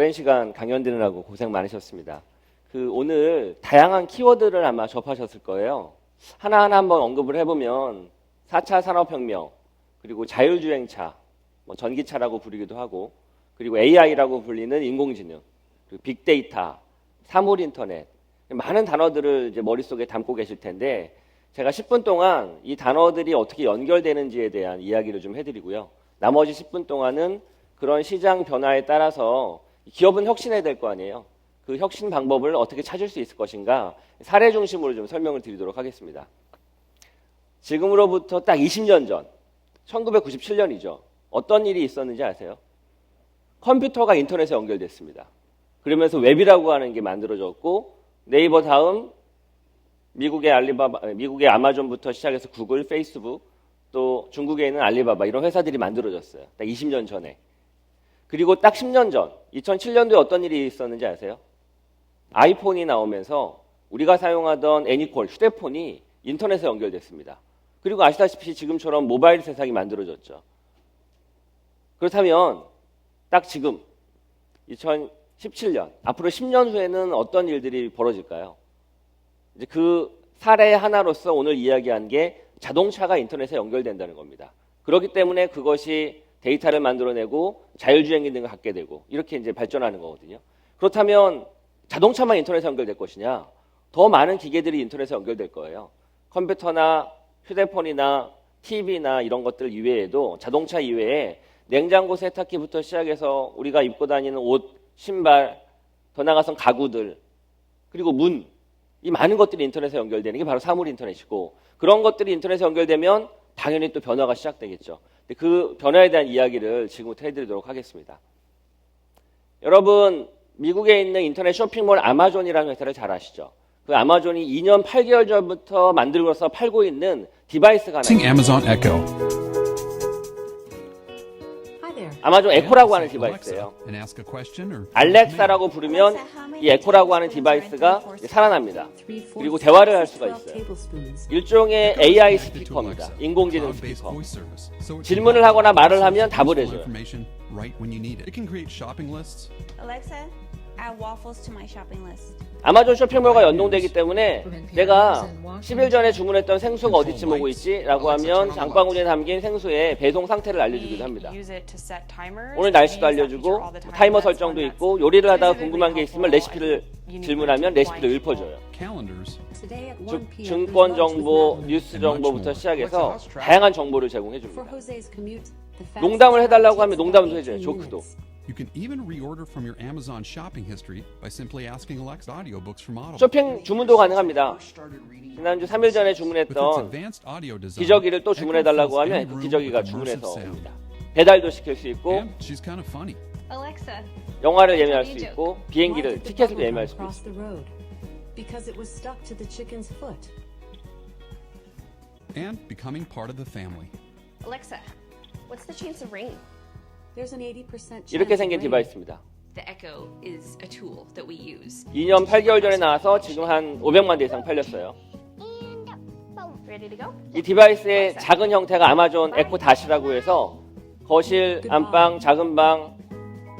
오랜 시간 강연 들으라고 고생 많으셨습니다. 그 오늘 다양한 키워드를 아마 접하셨을 거예요. 하나하나 한번 언급을 해보면 4차 산업혁명, 그리고 자율주행차, 뭐 전기차라고 부르기도 하고, 그리고 AI라고 불리는 인공지능, 그리고 빅데이터, 사물 인터넷, 많은 단어들을 이제 머릿속에 담고 계실 텐데, 제가 10분 동안 이 단어들이 어떻게 연결되는지에 대한 이야기를 좀 해드리고요. 나머지 10분 동안은 그런 시장 변화에 따라서 기업은 혁신해야 될 거 아니에요. 그 혁신 방법을 어떻게 찾을 수 있을 것인가 사례 중심으로 좀 설명을 드리도록 하겠습니다. 지금으로부터 딱 20년 전, 1997년이죠. 어떤 일이 있었는지 아세요? 컴퓨터가 인터넷에 연결됐습니다. 그러면서 웹이라고 하는 게 만들어졌고 네이버 다음 미국의 알리바바, 미국의 아마존부터 시작해서 구글, 페이스북, 또 중국에 있는 알리바바 이런 회사들이 만들어졌어요. 딱 20년 전에. 그리고 딱 10년 전, 2007년도에 어떤 일이 있었는지 아세요? 아이폰이 나오면서 우리가 사용하던 애니콜 휴대폰이 인터넷에 연결됐습니다. 그리고 아시다시피 지금처럼 모바일 세상이 만들어졌죠. 그렇다면 딱 지금 2017년 앞으로 10년 후에는 어떤 일들이 벌어질까요? 이제 그 사례 하나로서 오늘 이야기한 게 자동차가 인터넷에 연결된다는 겁니다. 그렇기 때문에 그것이 데이터를 만들어내고 자율주행 기능을 갖게 되고 이렇게 이제 발전하는 거거든요. 그렇다면 자동차만 인터넷에 연결될 것이냐? 더 많은 기계들이 인터넷에 연결될 거예요. 컴퓨터나 휴대폰이나 TV나 이런 것들 이외에도 자동차 이외에 냉장고 세탁기부터 시작해서 우리가 입고 다니는 옷, 신발, 더 나가선 가구들, 그리고 문, 이 많은 것들이 인터넷에 연결되는 게 바로 사물 인터넷이고 그런 것들이 인터넷에 연결되면 당연히 또 변화가 시작되겠죠. 근데 그 변화에 대한 이야기를 지금부터 해드리도록 하겠습니다. 여러분 미국에 있는 인터넷 쇼핑몰 아마존이라는 회사를 잘 아시죠? 그 아마존이 2년 8개월 전부터 만들고서 팔고 있는 디바이스가 하나 there. 아마존 에코라고 하는 디바이스예요. 알렉사라고 부르면 이 에코라고 하는 디바이스가 살아납니다. 그리고 대화를 할 수가 있어요. 일종의 AI 스피커입니다. 인공지능 스피커. 질문을 can 하거나 말을 하면 답을 해줘요. Add waffles to my shopping list. 아마존 쇼핑몰과 연동되기 때문에 내가 10일 전에 주문했던 생수가 어디쯤 오고 있지? 라고 하면 장바구니에 담긴 생수의 배송 상태를 알려주기도 합니다. 오늘 날씨도 알려주고. 타이머 설정도 있고 요리를 하다가 궁금한 게 있으면 레시피를 질문하면 레시피를 blind 읊어줘요. Calendars. Today at 1 즉. 증권 정보, 뉴스 정보부터 시작해서 다양한 정보를 제공해 For 줍니다. 농담을 해달라고 하면 농담도 해줘요. 18 조크도. You can even reorder from your Amazon shopping history by simply asking Alexa audiobooks from Audible. 쇼핑 주문도 가능합니다. 지난주 3일 전에 주문했던 기저귀를 또 주문해달라고 하면 그 기저귀가 주문해서. 옵니다. 배달도 시킬 수 있고 영화를 예매할 수 있고 비행기를 티켓을 예매할 chicken's foot. And becoming part of the family. Alexa, what's the chance of rain? There's an 80% chance 이렇게 생긴 rain. 디바이스입니다. The Echo is a tool that we use. 2년 8개월 전에 나와서 지금 한 500만 대 이상 팔렸어요. Ready to go? 이 디바이스의 작은 형태가 아마존 에코 다시라고 해서 거실, 안방, 작은 방,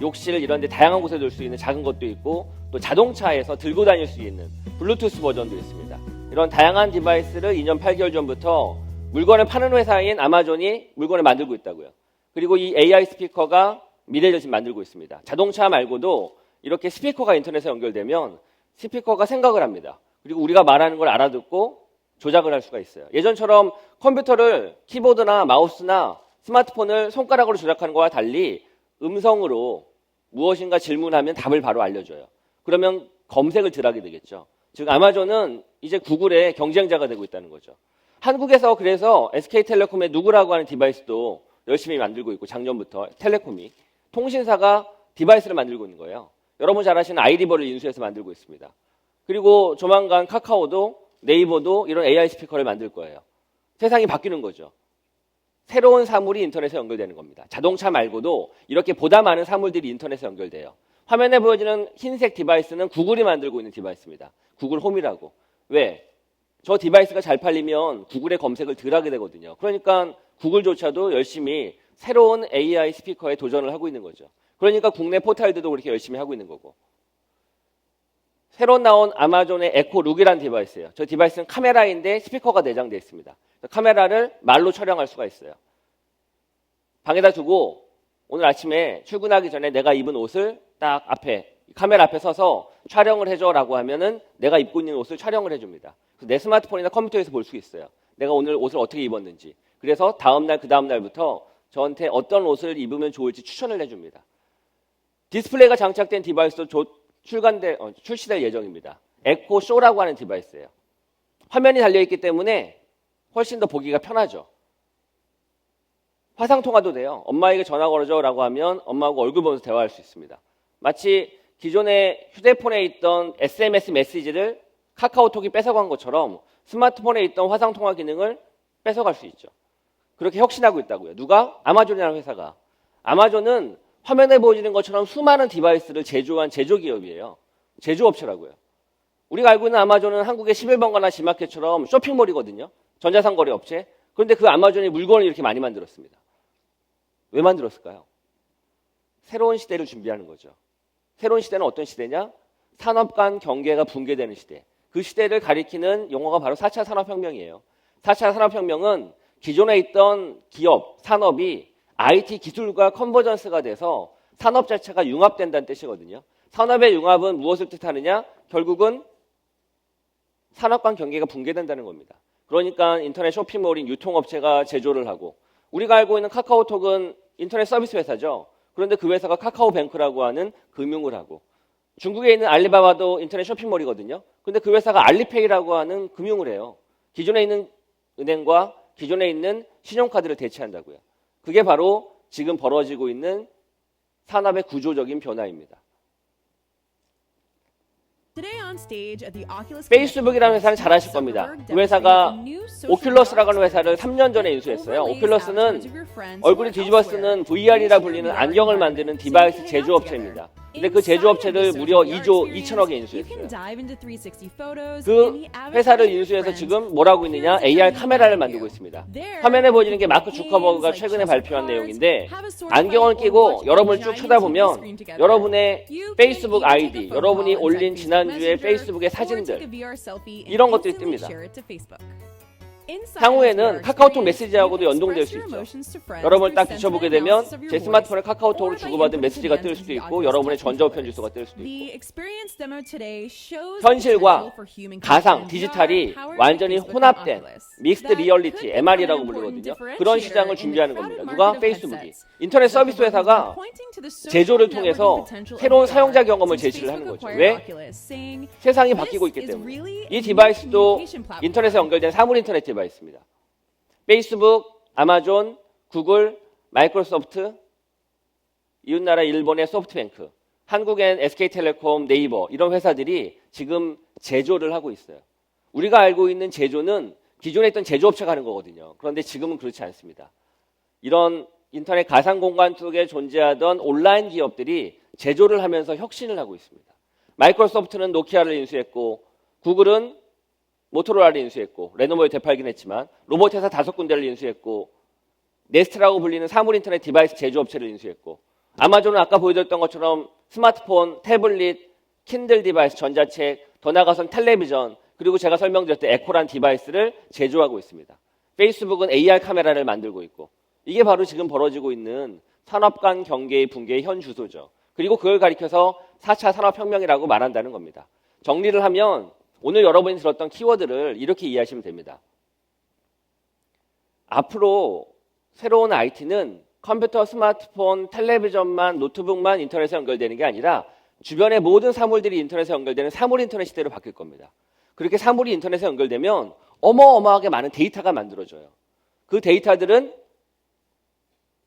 욕실 이런 데 다양한 곳에 둘수 있는 작은 것도 있고 또 자동차에서 들고 다닐 수 있는 블루투스 버전도 있습니다. 이런 다양한 디바이스를 2년 8개월 전부터 물건을 파는 회사인 아마존이 물건을 만들고 있다고요. 그리고 이 AI 스피커가 미래를 지금 만들고 있습니다. 자동차 말고도 이렇게 스피커가 인터넷에 연결되면 스피커가 생각을 합니다. 그리고 우리가 말하는 걸 알아듣고 조작을 할 수가 있어요. 예전처럼 컴퓨터를 키보드나 마우스나 스마트폰을 손가락으로 조작하는 것과 달리 음성으로 무엇인가 질문하면 답을 바로 알려줘요. 그러면 검색을 덜 하게 되겠죠. 즉 아마존은 이제 구글의 경쟁자가 되고 있다는 거죠. 한국에서 그래서 SK텔레콤의 누구라고 하는 디바이스도 열심히 만들고 있고 작년부터 텔레콤이 통신사가 디바이스를 만들고 있는 거예요. 여러분 잘 아시는 아이리버를 인수해서 만들고 있습니다. 그리고 조만간 카카오도 네이버도 이런 AI 스피커를 만들 거예요. 세상이 바뀌는 거죠. 새로운 사물이 인터넷에 연결되는 겁니다. 자동차 말고도 이렇게 보다 많은 사물들이 인터넷에 연결돼요. 화면에 보여지는 흰색 디바이스는 구글이 만들고 있는 디바이스입니다. 구글 홈이라고. 왜? 저 디바이스가 잘 팔리면 구글의 검색을 덜 하게 되거든요. 그러니까 구글조차도 열심히 새로운 AI 스피커에 도전을 하고 있는 거죠. 그러니까 국내 포탈들도 그렇게 열심히 하고 있는 거고. 새로 나온 아마존의 에코 룩이라는 디바이스예요. 저 디바이스는 카메라인데 스피커가 내장되어 있습니다. 카메라를 말로 촬영할 수가 있어요. 방에다 두고 오늘 아침에 출근하기 전에 내가 입은 옷을 딱 앞에 카메라 앞에 서서 촬영을 해줘라고 하면은 내가 입고 있는 옷을 촬영을 해줍니다. 그래서 내 스마트폰이나 컴퓨터에서 볼 수 있어요. 내가 오늘 옷을 어떻게 입었는지. 그래서 다음 날 그 다음 날부터 저한테 어떤 옷을 입으면 좋을지 추천을 해줍니다. 디스플레이가 장착된 디바이스도 조- 출간될 어, 출시될 예정입니다. 에코 쇼라고 하는 디바이스예요. 화면이 달려 있기 때문에 훨씬 더 보기가 편하죠. 화상 통화도 돼요. 엄마에게 전화 걸어줘라고 하면 엄마하고 얼굴 보면서 대화할 수 있습니다. 마치 기존에 휴대폰에 있던 SMS 메시지를 카카오톡이 뺏어간 것처럼 스마트폰에 있던 화상 통화 기능을 뺏어갈 수 있죠. 그렇게 혁신하고 있다고요. 누가? 아마존이라는 회사가. 아마존은 화면에 보여지는 것처럼 수많은 디바이스를 제조한 제조기업이에요. 제조업체라고요. 우리가 알고 있는 아마존은 한국의 11번가나 지마켓처럼 쇼핑몰이거든요. 전자상거래 업체. 그런데 그 아마존이 물건을 이렇게 많이 만들었습니다. 왜 만들었을까요? 새로운 시대를 준비하는 거죠. 새로운 시대는 어떤 시대냐? 산업 간 경계가 붕괴되는 시대. 그 시대를 가리키는 용어가 바로 4차 산업혁명이에요. 4차 산업혁명은 기존에 있던 기업, 산업이 IT 기술과 컨버전스가 돼서 산업 자체가 융합된다는 뜻이거든요. 산업의 융합은 무엇을 뜻하느냐? 결국은 산업 간 경계가 붕괴된다는 겁니다. 그러니까 인터넷 쇼핑몰인 유통업체가 제조를 하고 우리가 알고 있는 카카오톡은 인터넷 서비스 회사죠. 그런데 그 회사가 카카오뱅크라고 하는 금융을 하고 중국에 있는 알리바바도 인터넷 쇼핑몰이거든요. 근데 그 회사가 알리페이라고 하는 금융을 해요. 기존에 있는 은행과 기존에 있는 신용카드를 대체한다고요. 그게 바로 지금 벌어지고 있는 산업의 구조적인 변화입니다. 페이스북이라는 회사는 잘 아실 겁니다. 그 회사가 오큘러스라고 하는 회사를 3년 전에 인수했어요. 오큘러스는 얼굴이 뒤집어 쓰는 VR이라 불리는 안경을 만드는 디바이스 제조업체입니다. 근데 그 제조업체를 무려 2조 2천억에 인수했어요. 그 회사를 인수해서 지금 뭘 하고 있느냐? AR 카메라를 만들고 있습니다. 화면에 보여지는 게 마크 주커버그가 최근에 발표한 내용인데 안경을 끼고 여러분을 쭉 쳐다보면 여러분의 페이스북 아이디, 여러분이 올린 지난주에 페이스북의 사진들 이런 것들이 뜹니다. 향후에는 카카오톡 메시지하고도 연동될 수 있죠. 여러분을 딱 비춰보게 되면 제 스마트폰에 카카오톡으로 주고받은 메시지가 뜰 수도 있고 여러분의 전자우편 주소가 뜰 수도 있고 현실과 가상, 디지털이 완전히 혼합된 믹스드 리얼리티, MR이라고 부르거든요. 그런 시장을 준비하는 겁니다. 누가? 페이스북이. 인터넷 서비스 회사가 제조를 통해서 새로운 사용자 경험을 제시를 하는 거죠. 왜? 세상이 바뀌고 있기 때문에. 이 디바이스도 인터넷에 연결된 사물 인터넷 디바이스입니다. 페이스북, 아마존, 구글, 마이크로소프트, 이웃나라 일본의 소프트뱅크, 한국엔 SK텔레콤, 네이버 이런 회사들이 지금 제조를 하고 있어요. 우리가 알고 있는 제조는 기존에 있던 제조업체가 하는 거거든요. 그런데 지금은 그렇지 않습니다. 이런 인터넷 가상 공간 속에 존재하던 온라인 기업들이 제조를 하면서 혁신을 하고 있습니다. 마이크로소프트는 노키아를 인수했고 구글은 모토로라를 인수했고 레노버에 되팔긴 했지만 로봇 회사 다섯 군데를 인수했고 네스트라고 불리는 사물 인터넷 디바이스 제조업체를 인수했고 아마존은 아까 보여드렸던 것처럼 스마트폰, 태블릿, 킨들 디바이스, 전자책, 더 나아가선 텔레비전 그리고 제가 설명드렸던 에코란 디바이스를 제조하고 있습니다. 페이스북은 AR 카메라를 만들고 있고 이게 바로 지금 벌어지고 있는 산업 간 경계의 붕괴의 현 주소죠. 그리고 그걸 가리켜서 4차 산업혁명이라고 말한다는 겁니다. 정리를 하면 오늘 여러분이 들었던 키워드를 이렇게 이해하시면 됩니다. 앞으로 새로운 IT는 컴퓨터, 스마트폰, 텔레비전만, 노트북만 인터넷에 연결되는 게 아니라 주변의 모든 사물들이 인터넷에 연결되는 사물 인터넷 시대로 바뀔 겁니다. 그렇게 사물이 인터넷에 연결되면 어마어마하게 많은 데이터가 만들어져요. 그 데이터들은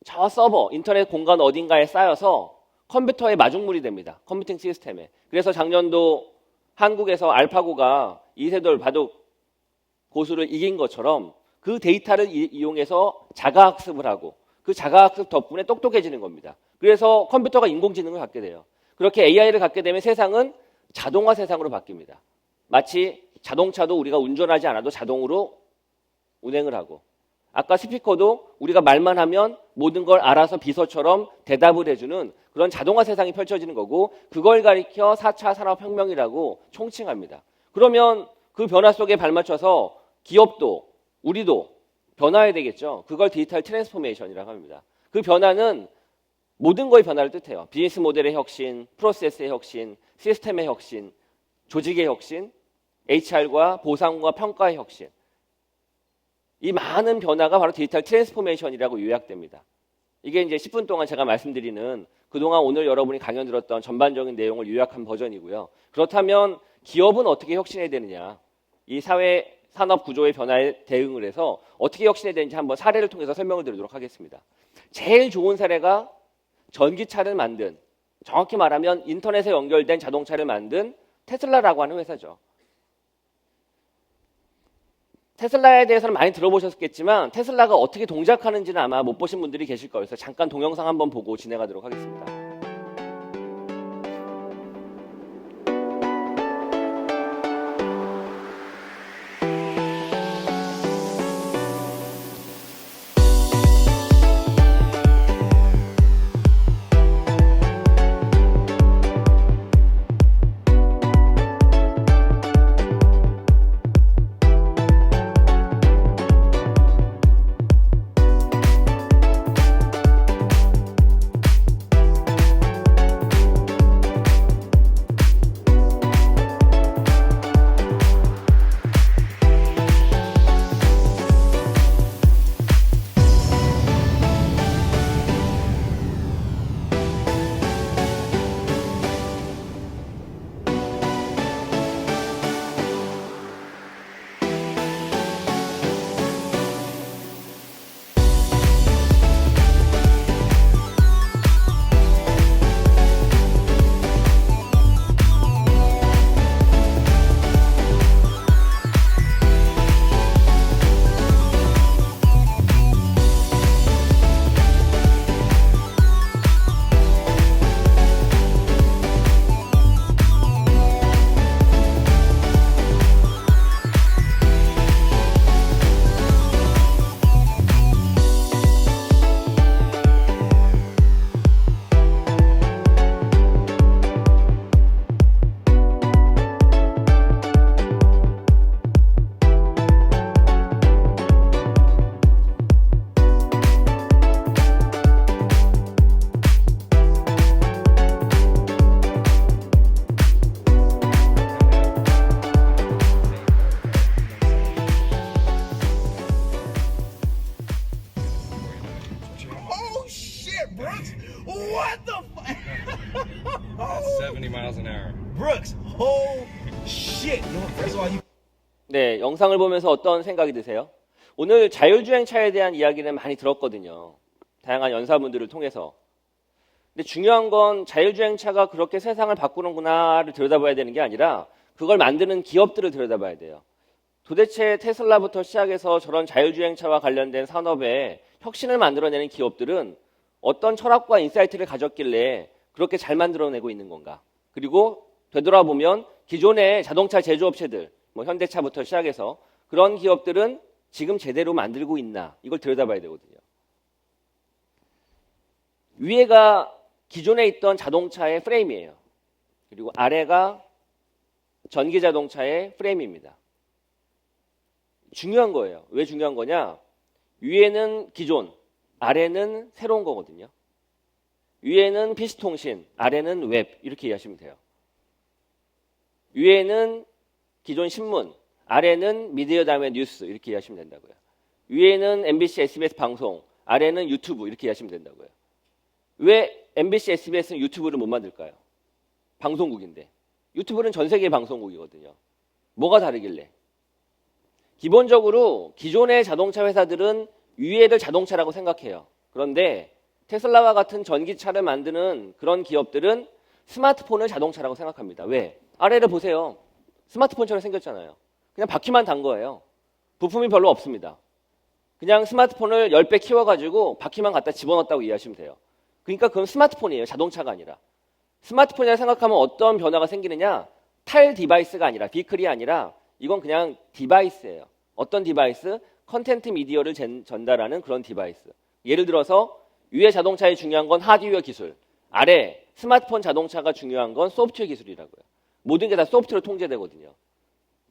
저 서버, 인터넷 공간 어딘가에 쌓여서 컴퓨터의 마중물이 됩니다. 컴퓨팅 시스템에. 그래서 작년도 한국에서 알파고가 이세돌 바둑 고수를 이긴 것처럼 그 데이터를 이- 이용해서 자가학습을 하고 그 자가학습 덕분에 똑똑해지는 겁니다. 그래서 컴퓨터가 인공지능을 갖게 돼요. 그렇게 AI를 갖게 되면 세상은 자동화 세상으로 바뀝니다. 마치 자동차도 우리가 운전하지 않아도 자동으로 운행을 하고 아까 스피커도 우리가 말만 하면 모든 걸 알아서 비서처럼 대답을 해주는 그런 자동화 세상이 펼쳐지는 거고 그걸 가리켜 4차 산업혁명이라고 총칭합니다. 그러면 그 변화 속에 발맞춰서 기업도 우리도 변화해야 되겠죠. 그걸 디지털 트랜스포메이션이라고 합니다. 그 변화는 모든 거의 변화를 뜻해요. 비즈니스 모델의 혁신, 프로세스의 혁신, 시스템의 혁신, 조직의 혁신, HR과 보상과 평가의 혁신. 이 많은 변화가 바로 디지털 트랜스포메이션이라고 요약됩니다. 이게 이제 10분 동안 제가 말씀드리는 그동안 오늘 여러분이 강연 들었던 전반적인 내용을 요약한 버전이고요. 그렇다면 기업은 어떻게 혁신해야 되느냐? 이 사회 산업 구조의 변화에 대응을 해서 어떻게 혁신해야 되는지 한번 사례를 통해서 설명을 드리도록 하겠습니다. 제일 좋은 사례가 전기차를 만든 정확히 말하면 인터넷에 연결된 자동차를 만든 테슬라라고 하는 회사죠. 테슬라에 대해서는 많이 들어보셨겠지만 테슬라가 어떻게 동작하는지는 아마 못 보신 분들이 계실 거예요. 그래서 잠깐 동영상 한번 보고 진행하도록 하겠습니다. 영상을 보면서 어떤 생각이 드세요? 오늘 자율주행차에 대한 이야기는 많이 들었거든요. 다양한 연사분들을 통해서. 근데 중요한 건 자율주행차가 그렇게 세상을 바꾸는구나를 들여다봐야 되는 게 아니라 그걸 만드는 기업들을 들여다봐야 돼요. 도대체 테슬라부터 시작해서 저런 자율주행차와 관련된 산업에 혁신을 만들어내는 기업들은 어떤 철학과 인사이트를 가졌길래 그렇게 잘 만들어내고 있는 건가? 그리고 되돌아보면 기존의 자동차 제조업체들, 뭐 현대차부터 시작해서 그런 기업들은 지금 제대로 만들고 있나? 이걸 들여다봐야 되거든요. 위에가 기존에 있던 자동차의 프레임이에요. 그리고 아래가 전기 자동차의 프레임입니다. 중요한 거예요. 왜 중요한 거냐? 위에는 기존, 아래는 새로운 거거든요. 위에는 PC통신, 아래는 웹 이렇게 이해하시면 돼요. 위에는 기존 신문, 아래는 미디어 다음에 뉴스 이렇게 이해하시면 된다고요. 위에는 MBC, SBS 방송, 아래는 유튜브 이렇게 이해하시면 된다고요. 왜 MBC, SBS는 유튜브를 못 만들까요? 방송국인데. 유튜브는 전 세계 방송국이거든요. 뭐가 다르길래? 기본적으로 기존의 자동차 회사들은 위에를 자동차라고 생각해요. 그런데 테슬라와 같은 전기차를 만드는 그런 기업들은 스마트폰을 자동차라고 생각합니다. 왜? 아래를 보세요. 스마트폰처럼 생겼잖아요. 그냥 바퀴만 단 거예요. 부품이 별로 없습니다. 그냥 스마트폰을 10배 키워가지고 바퀴만 갖다 집어넣었다고 이해하시면 돼요. 그러니까 그건 스마트폰이에요. 자동차가 아니라. 스마트폰이라 생각하면 어떤 변화가 생기느냐? 탈 디바이스가 아니라, 비클이 아니라, 이건 그냥 디바이스예요. 어떤 디바이스? 컨텐트 미디어를 젠- 전달하는 그런 디바이스. 예를 들어서 위에 자동차에 중요한 건 하드웨어 기술, 아래 스마트폰 자동차가 중요한 건 소프트웨어 기술이라고요. 모든 게 다 소프트웨어로 통제되거든요.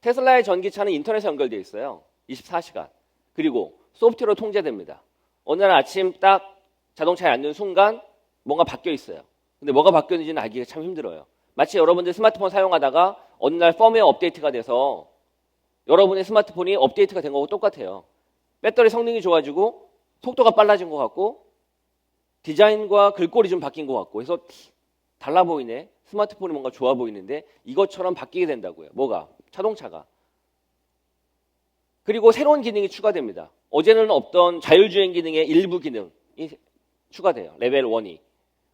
테슬라의 전기차는 인터넷에 연결되어 있어요. 24시간. 그리고 소프트웨어로 통제됩니다. 어느 날 아침 딱 자동차에 앉는 순간 뭔가 바뀌어 있어요. 근데 뭐가 바뀌었는지는 알기가 참 힘들어요. 마치 여러분들 스마트폰 사용하다가 어느 날 펌웨어 업데이트가 돼서 여러분의 스마트폰이 업데이트가 된 거하고 똑같아요. 배터리 성능이 좋아지고 속도가 빨라진 것 같고 디자인과 글꼴이 좀 바뀐 것 같고 해서 달라 보이네. 스마트폰이 뭔가 좋아 보이는데 이것처럼 바뀌게 된다고요. 뭐가? 자동차가. 그리고 새로운 기능이 추가됩니다. 어제는 없던 자율주행 기능의 일부 기능이 추가돼요. 레벨 1이.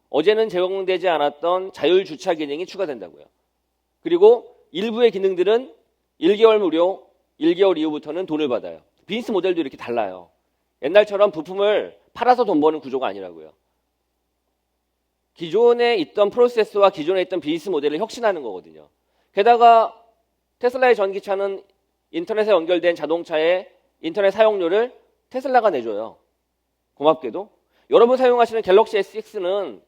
어제는 제공되지 않았던 자율주차 기능이 추가된다고요. 그리고 일부의 기능들은 1개월 무료, 1개월 이후부터는 돈을 받아요. 비즈니스 모델도 이렇게 달라요. 옛날처럼 부품을 팔아서 돈 버는 구조가 아니라고요. 기존에 있던 프로세스와 기존에 있던 비즈니스 모델을 혁신하는 거거든요. 게다가 테슬라의 전기차는 인터넷에 연결된 자동차의 인터넷 사용료를 테슬라가 내줘요. 고맙게도. 여러분 사용하시는 갤럭시 S6는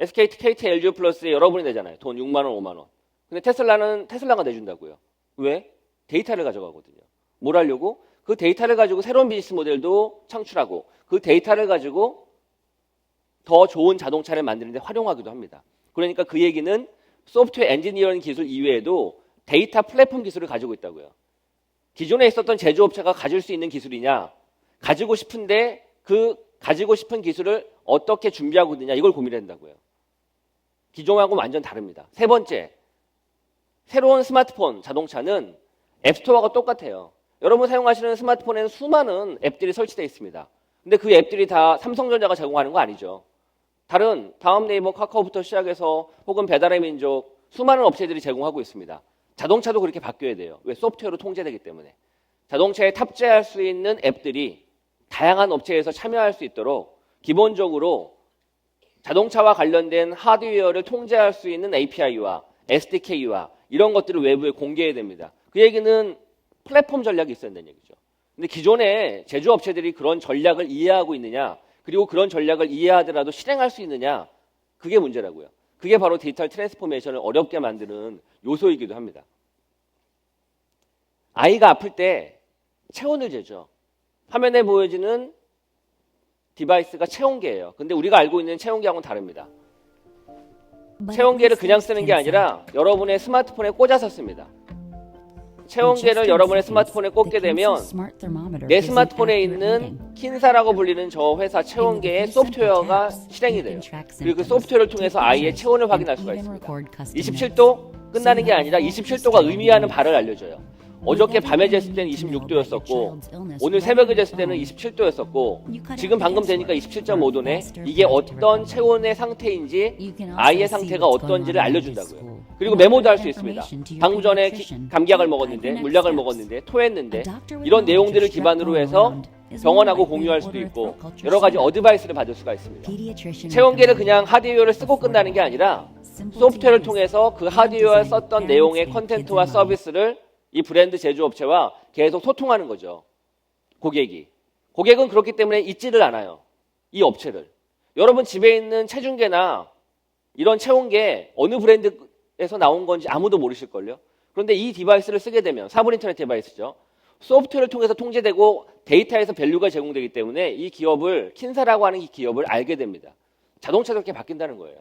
SKT, KT, LG 플러스에 여러분이 내잖아요. 돈 6만 원, 5만 원. 근데 테슬라는 테슬라가 내준다고요. 왜? 데이터를 가져가거든요. 뭘 하려고? 그 데이터를 가지고 새로운 비즈니스 모델도 창출하고 그 데이터를 가지고 더 좋은 자동차를 만드는데 활용하기도 합니다. 그러니까 그 얘기는 소프트웨어 엔지니어링 기술 이외에도 데이터 플랫폼 기술을 가지고 있다고요. 기존에 있었던 제조업체가 가질 수 있는 기술이냐, 가지고 싶은데 그 가지고 싶은 기술을 어떻게 준비하고 있느냐 이걸 고민한다고요. 기존하고 완전 다릅니다. 세 번째, 새로운 스마트폰 자동차는 앱스토어가 똑같아요. 여러분 사용하시는 스마트폰에는 수많은 앱들이 설치되어 있습니다. 근데 그 앱들이 다 삼성전자가 제공하는 거 아니죠. 다른 다음 네이버 카카오부터 시작해서 혹은 배달의 민족 수많은 업체들이 제공하고 있습니다. 자동차도 그렇게 바뀌어야 돼요. 왜? 소프트웨어로 통제되기 때문에. 자동차에 탑재할 수 있는 앱들이 다양한 업체에서 참여할 수 있도록 기본적으로 자동차와 관련된 하드웨어를 통제할 수 있는 API와 SDK와 이런 것들을 외부에 공개해야 됩니다. 그 얘기는 플랫폼 전략이 있어야 된다는 얘기죠. 근데 기존에 제조업체들이 그런 전략을 이해하고 있느냐, 그리고 그런 전략을 이해하더라도 실행할 수 있느냐, 그게 문제라고요. 그게 바로 디지털 트랜스포메이션을 어렵게 만드는 요소이기도 합니다. 아이가 아플 때 체온을 재죠. 화면에 보여지는 디바이스가 체온계예요. 근데 우리가 알고 있는 체온계하고는 다릅니다. 체온계를 그냥 쓰는 게 아니라 여러분의 스마트폰에 꽂아서 씁니다. 체온계를 여러분의 스마트폰에 꽂게 되면 내 스마트폰에 있는 킨사라고 불리는 저 회사 체온계의 소프트웨어가 실행이 돼요. 그리고 그 소프트웨어를 통해서 아이의 체온을 확인할 수가 있습니다. 27도 끝나는 게 아니라 27도가 의미하는 바를 알려줘요. 어저께 밤에 쟀을 때는 26도였었고 오늘 새벽에 쟀을 때는 27도였었고 지금 방금 되니까 27.5도네. 이게 어떤 체온의 상태인지 아이의 상태가 어떤지를 알려준다고요. 그리고 메모도 할 수 있습니다. 방금 전에 기- 감기약을 먹었는데 물약을 먹었는데 토했는데 이런 내용들을 기반으로 해서 병원하고 공유할 수도 있고 여러 가지 어드바이스를 받을 수가 있습니다. 체온계를 그냥 하드웨어를 쓰고 끝나는 게 아니라 소프트웨어를 통해서 그 하드웨어에 썼던 내용의 컨텐츠와 서비스를 이 브랜드 제조업체와 계속 소통하는 거죠. 고객이. 고객은 그렇기 때문에 잊지를 않아요. 이 업체를. 여러분 집에 있는 체중계나 이런 체온계 어느 브랜드에서 나온 건지 아무도 모르실걸요. 그런데 이 디바이스를 쓰게 되면 사물 인터넷 디바이스죠. 소프트웨어를 통해서 통제되고 데이터에서 밸류가 제공되기 때문에 이 기업을 킨사라고 하는 이 기업을 알게 됩니다. 자동차도 그렇게 바뀐다는 거예요.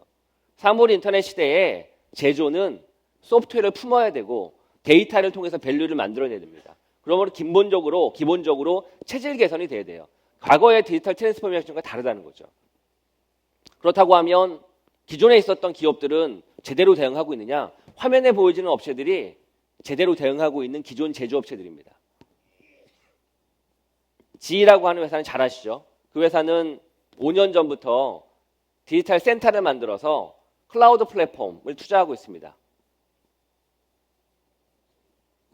사물 인터넷 시대에 제조는 소프트웨어를 품어야 되고 데이터를 통해서 밸류를 만들어내야 됩니다. 그러므로 기본적으로 기본적으로 체질 개선이 돼야 돼요. 과거의 디지털 트랜스포메이션과 다르다는 거죠. 그렇다고 하면 기존에 있었던 기업들은 제대로 대응하고 있느냐? 화면에 보여지는 업체들이 제대로 대응하고 있는 기존 제조업체들입니다. 지라고 하는 회사는 잘 아시죠? 그 회사는 5년 전부터 디지털 센터를 만들어서 클라우드 플랫폼을 투자하고 있습니다.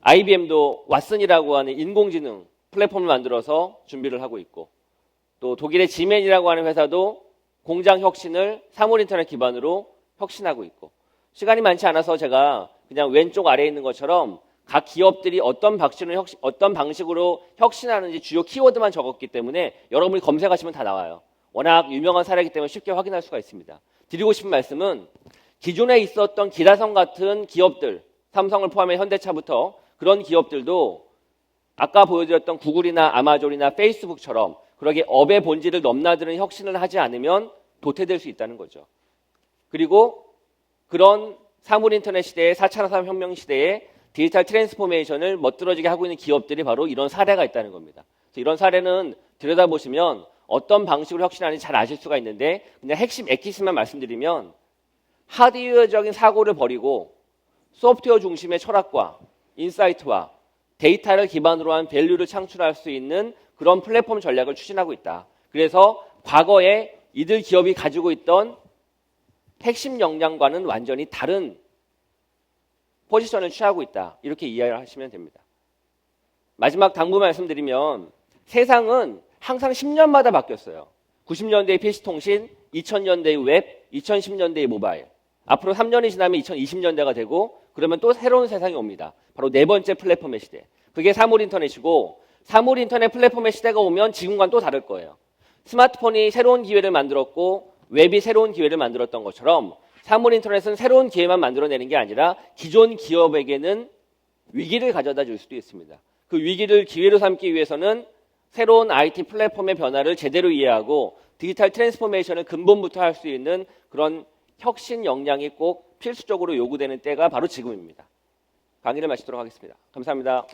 IBM도 왓슨이라고 하는 인공지능 플랫폼을 만들어서 준비를 하고 있고 또 독일의 지멘이라고 하는 회사도 공장 혁신을 사물 인터넷 기반으로 혁신하고 있고 시간이 많지 않아서 제가 그냥 왼쪽 아래에 있는 것처럼 각 기업들이 어떤 방식으로, 혁신, 어떤 방식으로 혁신하는지 주요 키워드만 적었기 때문에 여러분이 검색하시면 다 나와요. 워낙 유명한 사례이기 때문에 쉽게 확인할 수가 있습니다. 드리고 싶은 말씀은 기존에 있었던 기라성 같은 기업들, 삼성을 포함해 현대차부터 그런 기업들도 아까 보여드렸던 구글이나 아마존이나 페이스북처럼 그러게 업의 본질을 넘나드는 혁신을 하지 않으면 도태될 수 있다는 거죠. 그리고 그런 사물 인터넷 시대의 4차 산업혁명 시대에 디지털 트랜스포메이션을 멋들어지게 하고 있는 기업들이 바로 이런 사례가 있다는 겁니다. 이런 사례는 들여다보시면 어떤 방식으로 혁신하는지 잘 아실 수가 있는데 그냥 핵심 엑기스만 말씀드리면 하드웨어적인 사고를 버리고 소프트웨어 중심의 철학과 인사이트와 데이터를 기반으로 한 밸류를 창출할 수 있는 그런 플랫폼 전략을 추진하고 있다. 그래서 과거에 이들 기업이 가지고 있던 핵심 역량과는 완전히 다른 포지션을 취하고 있다. 이렇게 이해를 하시면 됩니다. 마지막 당부 말씀드리면 세상은 항상 10년마다 바뀌었어요. 90년대의 PC통신, 2000년대의 웹, 2010년대의 모바일. 앞으로 3년이 지나면 2020년대가 되고 그러면 또 새로운 세상이 옵니다. 바로 네 번째 플랫폼의 시대. 그게 사물 인터넷이고 사물 인터넷 플랫폼의 시대가 오면 지금과는 또 다를 거예요. 스마트폰이 새로운 기회를 만들었고 웹이 새로운 기회를 만들었던 것처럼 사물 인터넷은 새로운 기회만 만들어내는 게 아니라 기존 기업에게는 위기를 가져다 줄 수도 있습니다. 그 위기를 기회로 삼기 위해서는 새로운 IT 플랫폼의 변화를 제대로 이해하고 디지털 트랜스포메이션을 근본부터 할 수 있는 그런 혁신 역량이 꼭 필수적으로 요구되는 때가 바로 지금입니다. 강의를 마치도록 하겠습니다. 감사합니다.